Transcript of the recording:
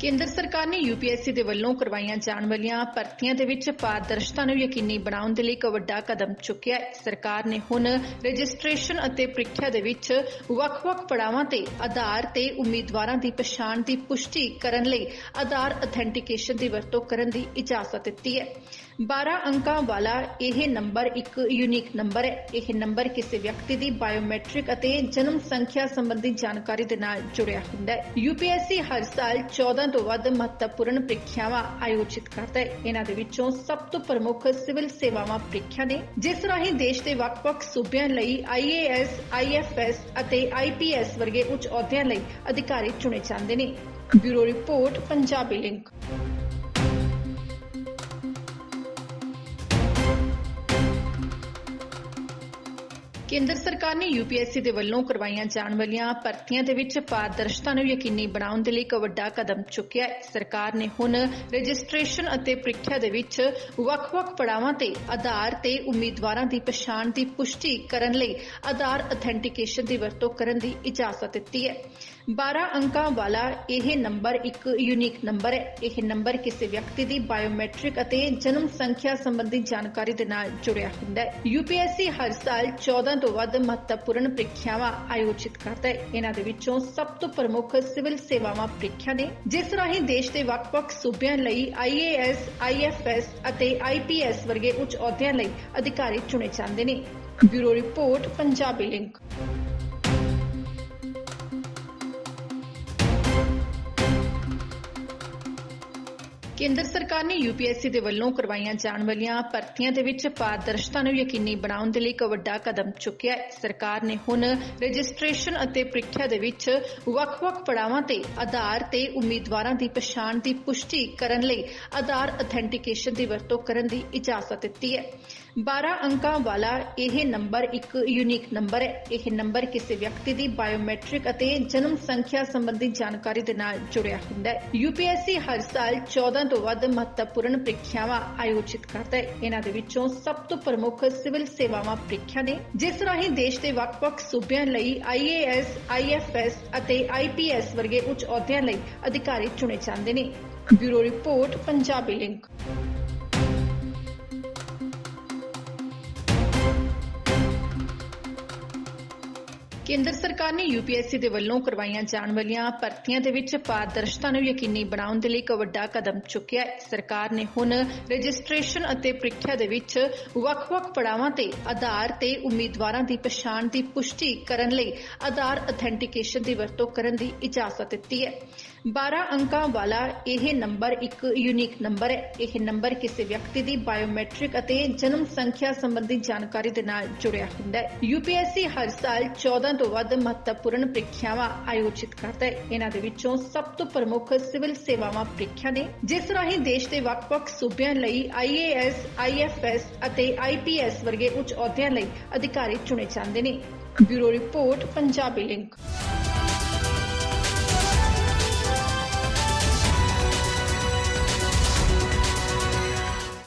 ਕੇਂਦਰ ਸਰਕਾਰ ਨੇ ਯੂਪੀਐਸਸੀ ਦੇ ਵੱਲੋਂ ਕਰਵਾਈਆਂ ਜਾਣ ਵਾਲੀਆਂ ਭਰਤੀਆਂ ਦੇ ਵਿੱਚ ਪਾਰਦਰਸ਼ਤਾ ਨੂੰ ਯਕੀਨੀ ਬਣਾਉਣ ਦੇ ਲਈ ਇੱਕ ਵੱਡਾ ਕਦਮ ਚੁੱਕਿਆ ਹੈ। ਸਰਕਾਰ ਨੇ ਹੁਣ ਰਜਿਸਟ੍ਰੇਸ਼ਨ ਅਤੇ ਪ੍ਰੀਖਿਆ ਦੇ ਵਿੱਚ ਵੱਖ-ਵੱਖ ਪੜਾਵਾਂ ਤੇ ਆਧਾਰ ਤੇ ਉਮੀਦਵਾਰਾਂ ਦੀ ਪਛਾਣ ਦੀ ਪੁਸ਼ਟੀ ਕਰਨ ਲਈ ਆਧਾਰ ਅਥੈਂਟੀਕੇਸ਼ਨ ਦੀ ਵਰਤੋਂ ਕਰਨ ਦੀ ਇਜਾਜ਼ਤ ਦਿੱਤੀ ਹੈ। 12 ਅੰਕਾਂ ਵਾਲਾ ਇਹ ਨੰਬਰ ਇੱਕ ਯੂਨੀਕ ਨੰਬਰ ਹੈ। ਇਹ ਨੰਬਰ ਕਿਸੇ ਵਿਅਕਤੀ ਦੀ ਬਾਇਓਮੈਟ੍ਰਿਕ ਅਤੇ ਜਨਮ ਸੰਖਿਆ ਸੰਬੰਧੀ ਜਾਣਕਾਰੀ ਦੇ ਨਾਲ ਜੁੜਿਆ ਹੁੰਦਾ ਹੈ। ਯੂਪੀਐਸਸੀ ਹਰ ਸਾਲ 14 ਤੋਂ ਵੱਧ ਮਹੱਤਵਪੂਰਨ ਪ੍ਰੀਖਿਆਵਾਂ ਆਯੋਜਿਤ ਕਰਦਾ ਹੈ। ਇਹਨਾਂ ਦੇ ਵਿੱਚੋਂ ਸਭ ਤੋਂ ਪ੍ਰਮੁੱਖ ਸਿਵਲ ਸੇਵਾਵਾਂ ਪ੍ਰੀਖਿਆ ਨੇ, ਜਿਸ ਰਾਹੀਂ ਦੇਸ਼ ਦੇ ਵੱਖ-ਵੱਖ ਸੂਬਿਆਂ ਲਈ ਆਈਏਐਸ ਆਈਐਫਐਸ ਅਤੇ ਆਈਪੀਐਸ ਵਰਗੇ ਉੱਚ ਅਹੁਦਿਆਂ ਲਈ ਅਧਿਕਾਰੀ ਚੁਣੇ ਜਾਂਦੇ ਨੇ। Bureau report, Punjabi link. ਕੇਂਦਰ ਸਰਕਾਰ ਨੇ ਯੂਪੀਐਸਸੀ ਦੇ ਵੱਲੋਂ ਕਰਵਾਈਆਂ ਜਾਣ ਵਾਲੀਆਂ ਭਰਤੀਆਂ ਦੇ ਵਿੱਚ ਪਾਰਦਰਸ਼ਤਾ ਨੂੰ ਯਕੀਨੀ ਬਣਾਉਣ ਦੇ ਲਈ ਇੱਕ ਵੱਡਾ ਕਦਮ ਚੁੱਕਿਆ ਹੈ। ਸਰਕਾਰ ਨੇ ਹੁਣ ਰਜਿਸਟ੍ਰੇਸ਼ਨ ਅਤੇ ਪ੍ਰੀਖਿਆ ਦੇ ਵਿੱਚ ਵੱਖ-ਵੱਖ ਪੜਾਵਾਂ ਤੇ ਆਧਾਰ ਤੇ ਉਮੀਦਵਾਰਾਂ ਦੀ ਪਛਾਣ ਦੀ ਪੁਸ਼ਟੀ ਕਰਨ ਲਈ ਆਧਾਰ ਅਥੈਂਟੀਕੇਸ਼ਨ ਦੀ ਵਰਤੋਂ ਕਰਨ ਦੀ ਇਜਾਜ਼ਤ ਦਿੱਤੀ ਹੈ। 12 ਅੰਕਾਂ ਵਾਲਾ ਇਹ ਨੰਬਰ ਇੱਕ ਯੂਨੀਕ ਨੰਬਰ ਹੈ। ਇਹ ਨੰਬਰ ਕਿਸੇ ਵਿਅਕਤੀ ਦੀ ਬਾਇਓਮੈਟ੍ਰਿਕ ਅਤੇ ਜਨਮ ਸੰਖਿਆ ਸੰਬੰਧੀ ਜਾਣਕਾਰੀ ਦੇ ਨਾਲ ਜੁੜਿਆ ਹੁੰਦਾ ਹੈ। ਯੂਪੀਐਸਸੀ ਹਰ ਸਾਲ 14 ਤੋਂ ਵੱਧ ਮਹੱਤਵਪੂਰਨ ਪ੍ਰੀਖਿਆਵਾਂ ਆਯੋਜਿਤ ਕਰਦਾ ਹੈ। ਇਹਨਾਂ ਦੇ ਵਿੱਚੋਂ ਸਭ ਤੋਂ ਪ੍ਰਮੁੱਖ ਸਿਵਲ ਸੇਵਾਵਾਂ ਪ੍ਰੀਖਿਆ ਨੇ, ਜਿਸ ਰਾਹੀਂ ਦੇਸ਼ ਦੇ ਵੱਖ-ਵੱਖ ਸੂਬਿਆਂ ਲਈ ਆਈਏਐਸ ਆਈਐਫਐਸ ਅਤੇ ਆਈਪੀਐਸ ਵਰਗੇ ਉੱਚ ਅਹੁਦਿਆਂ ਲਈ ਅਧਿਕਾਰੀ ਚੁਣੇ ਜਾਂਦੇ ਨੇ। Bureau report, Punjabi link. ਕੇਂਦਰ ਸਰਕਾਰ ਨੇ ਯੂਪੀਐਸਸੀ ਦੇ ਵੱਲੋਂ ਕਰਵਾਈਆਂ ਜਾਣ ਵਾਲੀਆਂ ਭਰਤੀਆਂ ਦੇ ਵਿੱਚ ਪਾਰਦਰਸ਼ਤਾ ਨੂੰ ਯਕੀਨੀ ਬਣਾਉਣ ਦੇ ਲਈ ਇੱਕ ਵੱਡਾ ਕਦਮ ਚੁੱਕਿਆ ਹੈ। ਸਰਕਾਰ ਨੇ ਹੁਣ ਰਜਿਸਟ੍ਰੇਸ਼ਨ ਅਤੇ ਪ੍ਰੀਖਿਆ ਦੇ ਵਿੱਚ ਵੱਖ-ਵੱਖ ਪੜਾਵਾਂ ਤੇ ਆਧਾਰ ਤੇ ਉਮੀਦਵਾਰਾਂ ਦੀ ਪਛਾਣ ਦੀ ਪੁਸ਼ਟੀ ਕਰਨ ਲਈ ਆਧਾਰ ਅਥੈਂਟੀਕੇਸ਼ਨ ਦੀ ਵਰਤੋਂ ਕਰਨ ਦੀ ਇਜਾਜ਼ਤ ਦਿੱਤੀ ਹੈ। 12 ਅੰਕਾਂ ਵਾਲਾ ਇਹ ਨੰਬਰ ਇੱਕ ਯੂਨੀਕ ਨੰਬਰ ਹੈ। ਇਹ ਨੰਬਰ ਕਿਸੇ ਵਿਅਕਤੀ ਦੀ ਬਾਇਓਮੈਟ੍ਰਿਕ ਅਤੇ ਜਨਮ ਸੰਖਿਆ ਸੰਬੰਧੀ ਜਾਣਕਾਰੀ ਦੇ ਨਾਲ ਜੁੜਿਆ ਹੁੰਦਾ ਹੈ। ਯੂਪੀਐਸਸੀ ਹਰ ਸਾਲ 14 ਤੋਂ ਵੱਧ ਮਹੱਤਵਪੂਰਨ ਪ੍ਰੀਖਿਆਵਾਂ ਆਯੋਜਿਤ ਕਰਦਾ ਹੈ। ਇਹਨਾਂ ਦੇ ਵਿੱਚੋਂ ਸਭ ਤੋਂ ਪ੍ਰਮੁੱਖ ਸਿਵਲ ਸੇਵਾਵਾਂ ਪ੍ਰੀਖਿਆ ਨੇ, ਜਿਸ ਰਾਹੀਂ ਦੇਸ਼ ਦੇ ਵੱਖ-ਵੱਖ ਸੂਬਿਆਂ ਲਈ ਆਈਏਐਸ ਆਈਐਫਐਸ ਅਤੇ ਆਈਪੀਐਸ ਵਰਗੇ ਉੱਚ ਅਹੁਦਿਆਂ ਲਈ ਅਧਿਕਾਰੀ ਚੁਣੇ ਜਾਂਦੇ ਨੇ। Bureau report, Punjabi link. ਕੇਂਦਰ ਸਰਕਾਰ ਨੇ ਯੂਪੀਐਸਸੀ ਦੇ ਵੱਲੋਂ ਕਰਵਾਈਆਂ ਜਾਣ ਵਾਲੀਆਂ ਭਰਤੀਆਂ ਦੇ ਵਿੱਚ ਪਾਰਦਰਸ਼ਤਾ ਨੂੰ ਯਕੀਨੀ ਬਣਾਉਣ ਦੇ ਲਈ ਇੱਕ ਵੱਡਾ ਕਦਮ ਚੁੱਕਿਆ ਹੈ। ਸਰਕਾਰ ਨੇ ਹੁਣ ਰਜਿਸਟ੍ਰੇਸ਼ਨ ਅਤੇ ਪ੍ਰੀਖਿਆ ਦੇ ਵਿੱਚ ਵੱਖ-ਵੱਖ ਪੜਾਵਾਂ ਤੇ ਆਧਾਰ ਤੇ ਉਮੀਦਵਾਰਾਂ ਦੀ ਪਛਾਣ ਦੀ ਪੁਸ਼ਟੀ ਕਰਨ ਲਈ ਆਧਾਰ ਅਥੈਂਟੀਕੇਸ਼ਨ ਦੀ ਵਰਤੋਂ ਕਰਨ ਦੀ ਇਜਾਜ਼ਤ ਦਿੱਤੀ ਹੈ। 12 ਅੰਕਾਂ ਵਾਲਾ ਇਹ ਨੰਬਰ ਇੱਕ ਯੂਨੀਕ ਨੰਬਰ ਹੈ। ਇਹ ਨੰਬਰ ਕਿਸੇ ਵਿਅਕਤੀ ਦੀ ਬਾਇਓਮੈਟ੍ਰਿਕ ਅਤੇ ਜਨਮ ਸੰਖਿਆ ਸੰਬੰਧੀ ਜਾਣਕਾਰੀ ਦੇ ਨਾਲ ਜੁੜਿਆ ਹੁੰਦਾ ਹੈ। ਯੂਪੀਐਸਸੀ ਹਰ ਸਾਲ 14 ਤੋਂ ਵੱਧ ਮਹੱਤਵਪੂਰਨ ਪ੍ਰੀਖਿਆਵਾਂ ਆਯੋਜਿਤ ਕਰਦਾ ਹੈ। ਇਹਨਾਂ ਦੇ ਵਿੱਚੋਂ ਸਭ ਤੋਂ ਪ੍ਰਮੁੱਖ ਸਿਵਲ ਸੇਵਾਵਾਂ ਪ੍ਰੀਖਿਆ ਨੇ, ਜਿਸ ਰਾਹੀਂ ਦੇਸ਼ ਦੇ ਵੱਖ-ਵੱਖ ਸੂਬਿਆਂ ਲਈ ਆਈਏਐਸ ਆਈਐਫਐਸ ਅਤੇ ਆਈਪੀਐਸ ਵਰਗੇ ਉੱਚ ਅਹੁਦਿਆਂ ਲਈ ਅਧਿਕਾਰੀ ਚੁਣੇ ਜਾਂਦੇ ਨੇ। Bureau report, Punjabi link.